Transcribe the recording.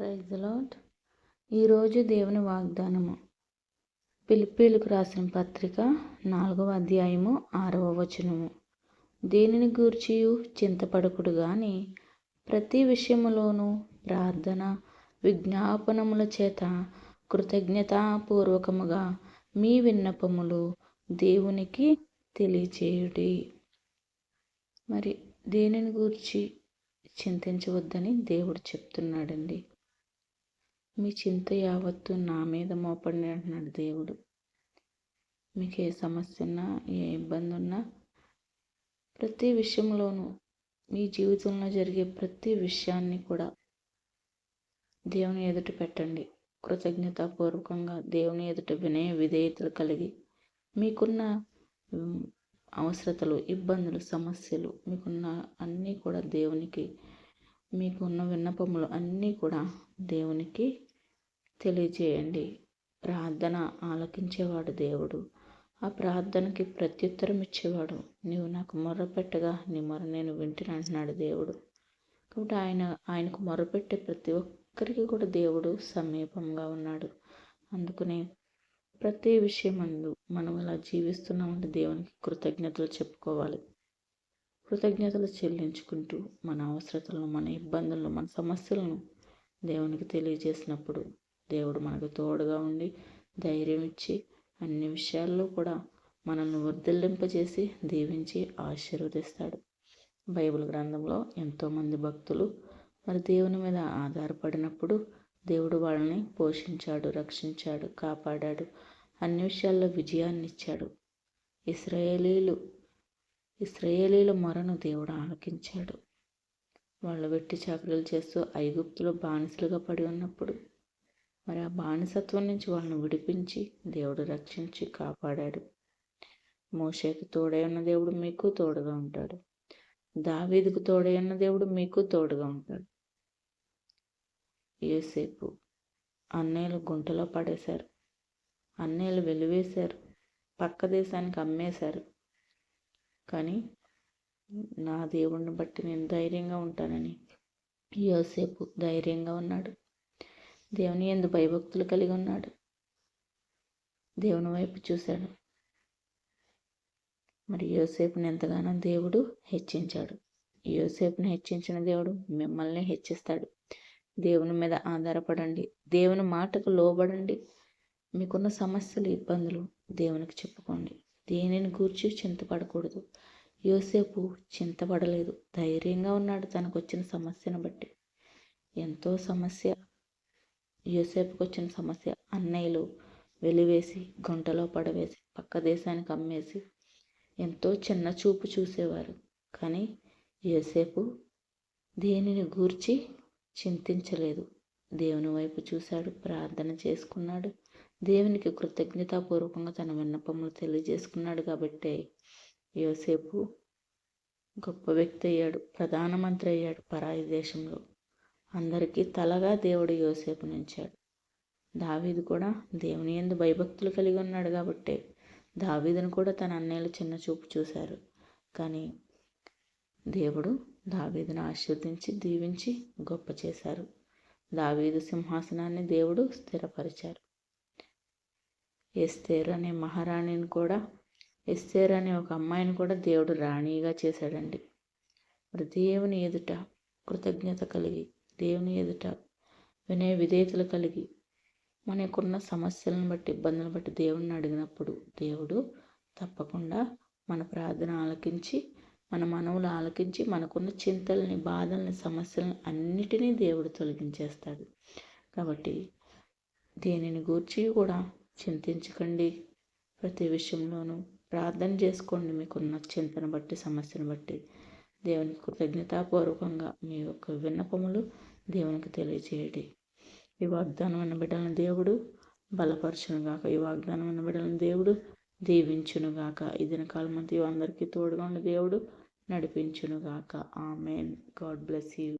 Praise lot ఈరోజు దేవుని వాగ్దానము. పిలిపీలకు రాసిన పత్రిక నాలుగవ అధ్యాయము ఆరవ వచనము. దేనిని గూర్చియు చింతపడకుడు గాని ప్రతి విషయములోనూ ప్రార్థన విజ్ఞాపనముల చేత కృతజ్ఞతాపూర్వకముగా మీ విన్నపములు దేవునికి తెలియచేయుడి. మరి దేనిని గూర్చి చింతించవద్దని దేవుడు చెప్తున్నాడండి. మీ చింత యావత్తు నా మీద మోపండి అంటున్నాడు దేవుడు. మీకు ఏ సమస్య ఉన్నా ఏ ఇబ్బంది ఉన్నా ప్రతి విషయంలోనూ మీ జీవితంలో జరిగే ప్రతి విషయాన్ని కూడా దేవుని ఎదుట పెట్టండి. కృతజ్ఞతాపూర్వకంగా దేవుని ఎదుట వినయ విధేయతలు కలిగి మీకున్న అవసరతలు ఇబ్బందులు సమస్యలు మీకున్న అన్నీ కూడా దేవునికి మీకున్న విన్నపములు అన్నీ కూడా దేవునికి తెలియజేయండి. ప్రార్థన ఆలకించేవాడు దేవుడు. ఆ ప్రార్థనకి ప్రత్యుత్తరం ఇచ్చేవాడు. నీవు నాకు మొర్రపెట్టగా నీ మొర నేను వింటిని అంటున్నాడు దేవుడు. కాబట్టి ఆయన ఆయనకు మొరపెట్టే ప్రతి ఒక్కరికి కూడా దేవుడు సమీపంగా ఉన్నాడు. అందుకనే ప్రతి విషయమందు మనం ఇలా జీవిస్తున్నామంటే దేవునికి కృతజ్ఞతలు చెప్పుకోవాలి. కృతజ్ఞతలు చెల్లించుకుంటూ మన అవసరతలను మన ఇబ్బందులను మన సమస్యలను దేవునికి తెలియజేసినప్పుడు దేవుడు మనకు తోడుగా ఉండి ధైర్యం ఇచ్చి అన్ని విషయాల్లో కూడా మనల్ని వర్ధిల్లింపజేసి దీవించి ఆశీర్వదిస్తాడు. బైబిల్ గ్రంథంలో ఎంతోమంది భక్తులు మరి దేవుని మీద ఆధారపడినప్పుడు దేవుడు వాళ్ళని పోషించాడు రక్షించాడు కాపాడాడు అన్ని విషయాల్లో విజయాన్ని ఇచ్చాడు. ఇస్రాయేలీలు ఇస్రాయేలీల మొరను దేవుడు ఆలకించాడు. వాళ్ళు వెట్టి చాకరీలు చేస్తూ ఐగుప్తులో బానిసలుగా పడి ఉన్నప్పుడు మరి ఆ బానిసత్వం నుంచి వాళ్ళని విడిపించి దేవుడు రక్షించి కాపాడాడు. మోషేకు తోడై ఉన్న దేవుడు మీకు తోడుగా ఉంటాడు. దావీదుకు తోడై ఉన్న దేవుడు మీకు తోడుగా ఉంటాడు. ఏసేపు అన్నయ్యలు గుంటలో పడేశారు. అన్నయ్యలు వెలివేశారు. పక్క దేశానికి అమ్మేశారు. కానీ నా దేవుడిని బట్టి నేను ధైర్యంగా ఉంటానని యోసేపు ధైర్యంగా ఉన్నాడు. దేవుని ఎందు భయభక్తులు కలిగి ఉన్నాడు. దేవుని వైపు చూశాడు. మరి యోసేపుని ఎంతగానో దేవుడు హెచ్చించాడు. యోసేపుని హెచ్చించిన దేవుడు మిమ్మల్ని హెచ్చిస్తాడు. దేవుని మీద ఆధారపడండి. దేవుని మాటకు లోబడండి. మీకున్న సమస్యలు ఇబ్బందులు దేవునికి చెప్పుకోండి. దేనిని గూర్చి చింతపడకూడదు. యోసేపు చింతపడలేదు. ధైర్యంగా ఉన్నాడు తనకు వచ్చిన సమస్యను బట్టి. ఎంతో సమస్య యోసేపుకి వచ్చిన సమస్య అన్నయ్యలు వెలివేసి గుంటలో పడవేసి పక్క దేశానికి అమ్మేసి ఎంతో చిన్న చూపు చూసేవారు. కానీ యోసేపు దేనిని గూర్చి చింతించలేదు. దేవుని వైపు చూశాడు ప్రార్థన చేసుకున్నాడు. దేవునికి కృతజ్ఞతాపూర్వకంగా తన విన్నపములు తెలియజేసుకున్నాడు కాబట్టి యోసేపు గొప్ప వ్యక్తి అయ్యాడు ప్రధానమంత్రి అయ్యాడు పరాయి దేశంలో. అందరికీ తలగా దేవుడు యోసేపు నుంచాడు. దావీదు కూడా దేవుని ఎందు భయభక్తులు కలిగి ఉన్నాడు కాబట్టి దావీదును కూడా తన అన్నయ్యలు చిన్న చూపు చూశారు. కానీ దేవుడు దావీదును ఆశీర్వదించి దీవించి గొప్ప చేశారు. దావీదు సింహాసనాన్ని దేవుడు స్థిరపరిచారు. ఎస్తేర్ అనే మహారాణిని కూడా ఎస్తేర్ అనే ఒక అమ్మాయిని కూడా దేవుడు రాణిగా చేశాడండి. మరి దేవుని ఎదుట కృతజ్ఞత కలిగి దేవుని ఎదుట వినయ విధేయతలు కలిగి మనకున్న సమస్యలను బట్టి ఇబ్బందులను బట్టి దేవుడిని అడిగినప్పుడు దేవుడు తప్పకుండా మన ప్రార్థన ఆలకించి మన మనవులు ఆలకించి మనకున్న చింతల్ని బాధల్ని సమస్యలను అన్నిటినీ దేవుడు తొలగించేస్తాడు. కాబట్టి దేనిని గూర్చి కూడా చింతించకండి. ప్రతి విషయంలోనూ ప్రార్థన చేసుకోండి. మీకున్న చింతను బట్టి సమస్యను బట్టి దేవునికి కృతజ్ఞతాపూర్వకంగా మీ యొక్క విన్నపములు దేవునికి తెలియజేయండి ఈ వాగ్దానం బిడ్డలను దేవుడు బలపరచునుగాక. ఈ వాగ్దానం బిడ్డలను దేవుడు దీవించునుగాక. ఇదిన కాలం అందరికీ తోడుగా ఉన్న దేవుడు నడిపించునుగాక. ఆమెన్. God bless you.